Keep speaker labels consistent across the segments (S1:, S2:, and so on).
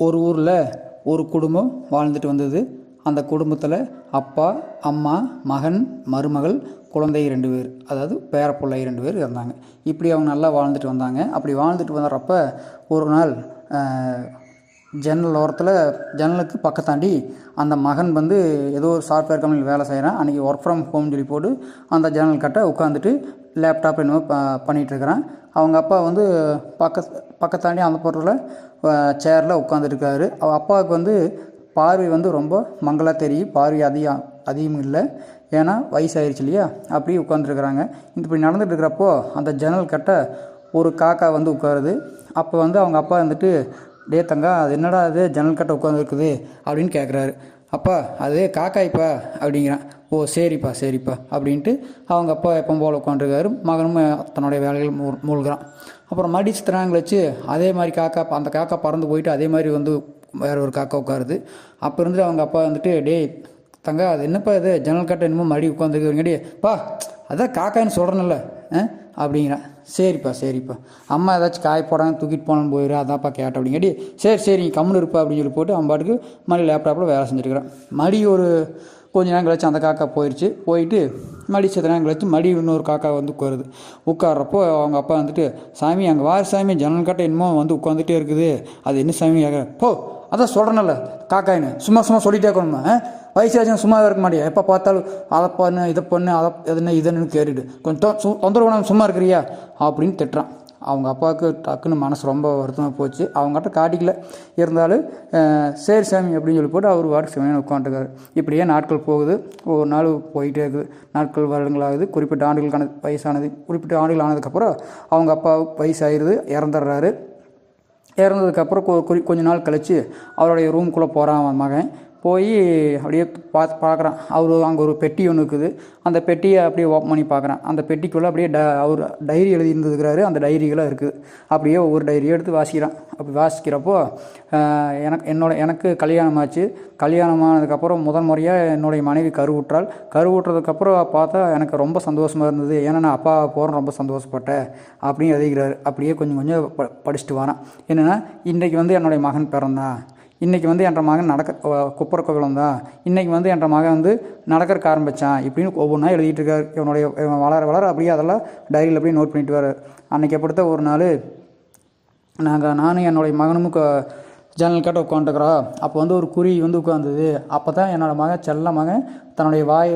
S1: ஒரு ஊரில் ஒரு குடும்பம் வாழ்ந்துட்டு வந்தது. அந்த குடும்பத்தில் அப்பா அம்மா மகன் மருமகள் குழந்தை ரெண்டு பேர். அதாவது பேரப்பிள்ளை ரெண்டு பேர் இருந்தாங்க இப்படி அவங்க நல்லா வாழ்ந்துட்டு வந்தாங்க. அப்படி வாழ்ந்துட்டு வர்றப்ப ஒரு நாள் ஜன்னல் ஓரத்தில் ஜன்னலுக்கு பக்கத்தாண்டி அந்த மகன் வந்து ஏதோ ஒரு சாஃப்ட்வேர் கம்பெனியில் வேலை செய்கிறான் அன்றைக்கி ஒர்க் ஃப்ரம் ஹோம் சொல்லி போட்டு அந்த ஜன்னல் கட்ட உட்காந்துட்டு லேப்டாப் என்னமோ ப பண்ணிகிட்ருக்கிறான் அவங்க அப்பா வந்து பக்க பக்கத்தாண்டி அந்த பொருளில் சேரில் உட்காந்துருக்காரு அவ அப்பாவுக்கு வந்து பார்வை வந்து ரொம்ப மங்களாக தெரியும். பார்வை அதிகம் அதிகம் இல்லை. ஏன்னா வயசாயிருச்சு இல்லையா? அப்படியே உட்காந்துருக்குறாங்க இந்த இப்படி நடந்துட்டு இருக்கிறப்போ அந்த ஜன்னல் கட்ட ஒரு காக்கா வந்து உட்காருது. அப்போ வந்து அவங்க அப்பா வந்துட்டு டே தங்கா அது என்னடா அது ஜன்னல் கட்ட உட்காந்துருக்குது அப்படின்னு கேட்குறாரு அப்பா அது காக்காய்ப்பா அப்படிங்கிறான். ஓ சரிப்பா சரிப்பா அப்படின்ட்டு அவங்க அப்பா எப்போ போல் உட்காந்துருக்காரு மகனும் தன்னுடைய வேலைகள் மூ மூழ்கிறான். அப்புறம் மடிச்சு சித்திராங்க வச்சு அதே மாதிரி காக்கா அந்த காக்கா பறந்து போயிட்டு அதே மாதிரி வந்து வேற ஒரு காக்கா உட்காருது. அப்போ இருந்து அவங்க அப்பா வந்துட்டு டேய் தங்க அது என்னப்பா இது? ஜன்னல் கட்ட என்னமோ மடி உட்காந்துருக்குறீங்கடி பா அதான் காக்கான்னு சொல்கிறேன்ல ஆ அப்படிங்கிறான். சரிப்பா சரிப்பா. அம்மா ஏதாச்சும் காய போடாமல் தூக்கிட்டு போனான்னு போயிரு அதான்ப்பா கேட்டேன் அப்படிங்காட்டி சரி சரி நீ கம்முன்னு இருப்பா அப்படின்னு சொல்லி போட்டு அவன் பாட்டுக்கு மறுபடியும் லேப்டாப்பில் வேலை செஞ்சுருக்கிறேன். மடி ஒரு கொஞ்ச நேரம் கழிச்சு அந்த காக்கா போயிடுச்சு போயிட்டு மடி செத்த நேரம் கழிச்சு மடி இன்னொரு காக்கா வந்து உட்காருது. உட்கார்றப்போ அவங்க அப்பா வந்துட்டு சாமி அங்கே வார சாமி ஜன்னல் கட்ட என்னமோ வந்து உட்காந்துட்டே இருக்குது. அது என்ன சாமி? கேட்குறேன் போ அதான் சொல்கிறேன்ல காக்காயின்னு சும்மா சும்மா சொல்லிட்டே இருக்கணுமா ஆ? வயசாச்சும் சும்மா இருக்க மாட்டியா? எப்போ பார்த்தாலும் அதை பண்ணு இதை பண்ணு அதை எதுன்னு இதுன்னு கேட்டுட்டு கொஞ்சம் தொ- சு- தொந்தரவு பண்ணாம சும்மா இருக்கிறியா? அப்படின்னு திட்டுறான். அவங்க அப்பாவுக்கு டக்குன்னு மனசு ரொம்ப வருத்தமாக போச்சு. அவங்ககிட்ட காட்டிக்கல. இருந்தாலும் சரி சாமி அப்படின்னு சொல்லி போட்டு அவர் வாட்டு சிவனையை உட்காந்துருக்காரு. இப்படியே நாட்கள் போகுது. ஒரு நாள் போயிட்டே இருக்குது. நாட்கள் வருடங்களாகுது. குறிப்பிட்ட ஆண்டுகளுக்கான வயசானது குறிப்பிட்ட ஆண்டுகள் ஆனதுக்கப்புறம் அவங்க அப்பா வயசாகிடுது இறந்துடுறாரு. இறந்ததுக்கப்புறம் கொ குறி கொஞ்ச நாள் கழித்து அவருடைய ரூம்குள்ளே போகிறான் அவன் மகன். போய் அப்படியே பார்த்து பார்க்குறான் அவர் அங்கே ஒரு பெட்டி ஒன்று இருக்குது. அந்த பெட்டியை அப்படியே ஓப்பன் பண்ணி பார்க்குறான் அந்த பெட்டிக்குள்ளே அப்படியே ட அவர் டைரி எழுதி இருந்துருக்கிறாரு அந்த டைரிகளாக இருக்குது அப்படியே ஒவ்வொரு டைரியை எடுத்து வாசிக்கிறான். அப்படி வாசிக்கிறப்போ எனக்கு என்னோட எனக்கு கல்யாணம் ஆச்சு கல்யாணம் ஆனதுக்கப்புறம் முதல் முறையாக என்னுடைய மனைவி கருவுற்றாள். கருவுற்றதுக்கப்புறம் பார்த்தா எனக்கு ரொம்ப சந்தோஷமாக இருந்தது. ஏன்னா நான் அப்பா போகிறேன் ரொம்ப சந்தோஷப்பட்டேன் அப்படின்னு எழுதிக்கிறாரு. அப்படியே கொஞ்சம் கொஞ்சம் ப படிச்சுட்டு வரான். என்னென்னா இன்றைக்கி வந்து என்னுடைய மகன் பிறந்தான். இன்றைக்கி வந்து என்ற மகன் நடக்க குப்புற கோகுலம் தான் இன்றைக்கி வந்து என்ற மகன் வந்து நடக்கிறக்க ஆரம்பித்தான் இப்படின்னு ஒவ்வொன்றா எழுதிட்டு இருக்கார் இவனுடைய இவன் வளர வளர அப்படியே அதெல்லாம் டைரியில் அப்படியே நோட் பண்ணிட்டு வர அன்றைக்கி எப்படித்த ஒரு நாள் நாங்கள் நானும் என்னுடைய மகனும் ஜன்னல் கட்ட உட்காந்துக்கிறோம் அப்போ வந்து ஒரு குருவி வந்து உட்காந்துது அப்போ தான் என்னோடய மகன் செல்ல மகன் தன்னுடைய வாய்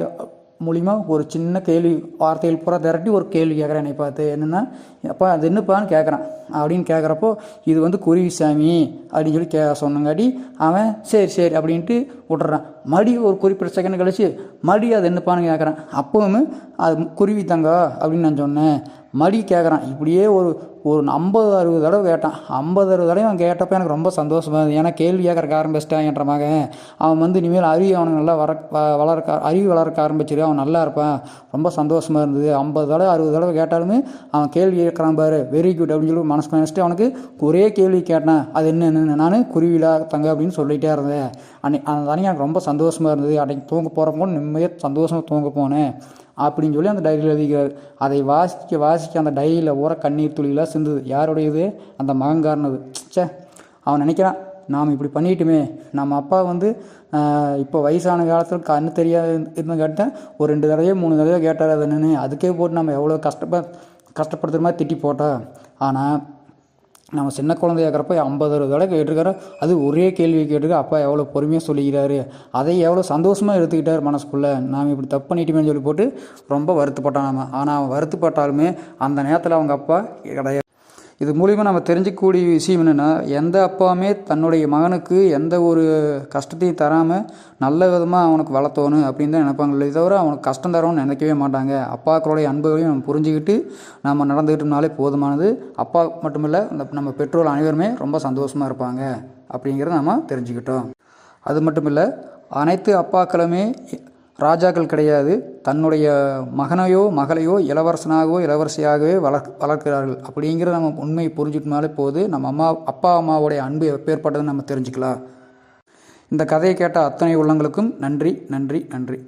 S1: மூலிமா ஒரு சின்ன கேள்வி வார்த்தைகள் பூரா திரட்டி ஒரு கேள்வி கேட்குறேன் என்னை பார்த்து. என்னென்னா அப்பா அது என்னப்பான்னு கேட்குறான் அப்படின்னு கேட்குறப்போ இது வந்து குருவி சாமி அப்படின்னு சொல்லி கே சொன்னங்காட்டி அவன் சரி சரி அப்படின்ட்டு விட்டுறான். மடி ஒரு குறிப்பிட்ட செகண்ட் கழிச்சு மடி அது என்னப்பான்னு கேட்குறான் அப்போவுமே அது குருவி தங்க அப்படின்னு நான் சொன்னேன். மடி கேட்குறான் இப்படியே ஒரு ஒரு ஐம்பது அறுபது தடவை கேட்டான். ஐம்பது அறுபது தடவை அவன் கேட்டப்போ எனக்கு ரொம்ப சந்தோஷமாக இருந்தது. ஏன்னா கேள்வி கேட்கறக்க ஆரம்பிச்சிட்டான் என்ற மகன். அவன் வந்து இனிமேல் அறிவு அவனுக்கு நல்லா வர வ- வளர்க்க அறிவு வளர்க்க ஆரம்பிச்சிரு. அவன் நல்லா இருப்பான். ரொம்ப சந்தோஷமாக இருந்தது. ஐம்பது தடவை அறுபது தடவை கேட்டாலுமே அவன் கேள்வி கேட்குறான் பாரு. வெரி குட் அப்படின்னு சொல்லி மனசு நினச்சிட்டு அவனுக்கு ஒரே கேள்வி கேட்டேன். அது என்ன நான் குருவிலா தங்க அப்படின்னு சொல்லிகிட்டே இருந்தேன். அன்னை அந்த அன்னைக்கு எனக்கு ரொம்ப சந்தோஷமாக இருந்தது. அன்னைக்கு தூங்க போகிறப்போ நிம்மதியாக சந்தோஷமாக தூங்க போனேன். அப்படின்னு சொல்லி அந்த டைரியில் எழுதிக்கிறார். அதை வாசிக்க வாசிக்க அந்த டைரியில் ஊற கண்ணீர் துளிகளாக சிந்துது. யாருடையது? அந்த மகங்காரனது ச்சே அவன் நினைக்கிறான் நாம் இப்படி பண்ணிட்டுமே. நம்ம அப்பா வந்து இப்போ வயசான காலத்தில் கண்ணு தெரியாதுன்னு இருந்து கேட்டேன். ஒரு ரெண்டு தடவையோ மூணு தடவையோ கேட்டார். அது நின்று அதுக்கே போட்டு நம்ம எவ்வளோ கஷ்டப்ப கஷ்டப்படுத்துகிற மாதிரி திட்டி போட்டோம் ஆனால் நம்ம சின்ன குழந்தையா இருக்கிறப்ப ஐம்பது அறுபது தடவை கேட்டிருக்காரு. அது ஒரே கேள்வி கேட்டிருக்க. அப்பா எவ்வளோ பொறுமையாக சொல்லிக்கிறாரு? அதை எவ்வளோ சந்தோஷமாக எடுத்துக்கிட்டார் மனசுக்குள்ளே? நாம் இப்படி தப்பு பண்ணிட்டோமேன்னு சொல்லி போட்டு ரொம்ப வருத்தப்பட்டான் நம்ம ஆனால் அவன் வருத்தப்பட்டாலுமே அந்த நேரத்தில் அவங்க அப்பா கிடையாது. இது மூலிமா நம்ம தெரிஞ்சிக்கக்கூடிய விஷயம் என்னென்னா எந்த அப்பாவுமே தன்னுடைய மகனுக்கு எந்த ஒரு கஷ்டத்தையும் தராமல் நல்ல விதமாக அவனுக்கு வளர்த்தோணும் அப்படின்னு தான் நினைப்பாங்களே தவிர அவனுக்கு கஷ்டம் தரோன்னு நினைக்கவே மாட்டாங்க. அப்பாக்களுடைய அன்புகளையும் நம்ம புரிஞ்சுக்கிட்டு நம்ம நடந்துக்கிட்டோம்னாலே போதுமானது. அப்பா மட்டுமில்லை இந்த நம்ம பெற்றோர் அனைவருமே ரொம்ப சந்தோஷமாக இருப்பாங்க அப்படிங்கிறத நம்ம தெரிஞ்சுக்கிட்டோம். அது மட்டும் இல்லை அனைத்து அப்பாக்களுமே ராஜாக்கள் கிடையாது. தன்னுடைய மகனையோ மகளையோ இளவரசனாகவோ இளவரசியாகவே வளர்க் வளர்க்கிறார்கள். அப்படிங்கிற நம்ம உண்மையை புரிஞ்சுக்கிட்டனாலே போது நம்ம அம்மா அப்பா அம்மாவுடைய அன்பு எப்பேற்பட்டதுன்னு நம்ம தெரிஞ்சுக்கலாம். இந்த கதையை கேட்ட அத்தனை உள்ளங்களுக்கும் நன்றி நன்றி நன்றி.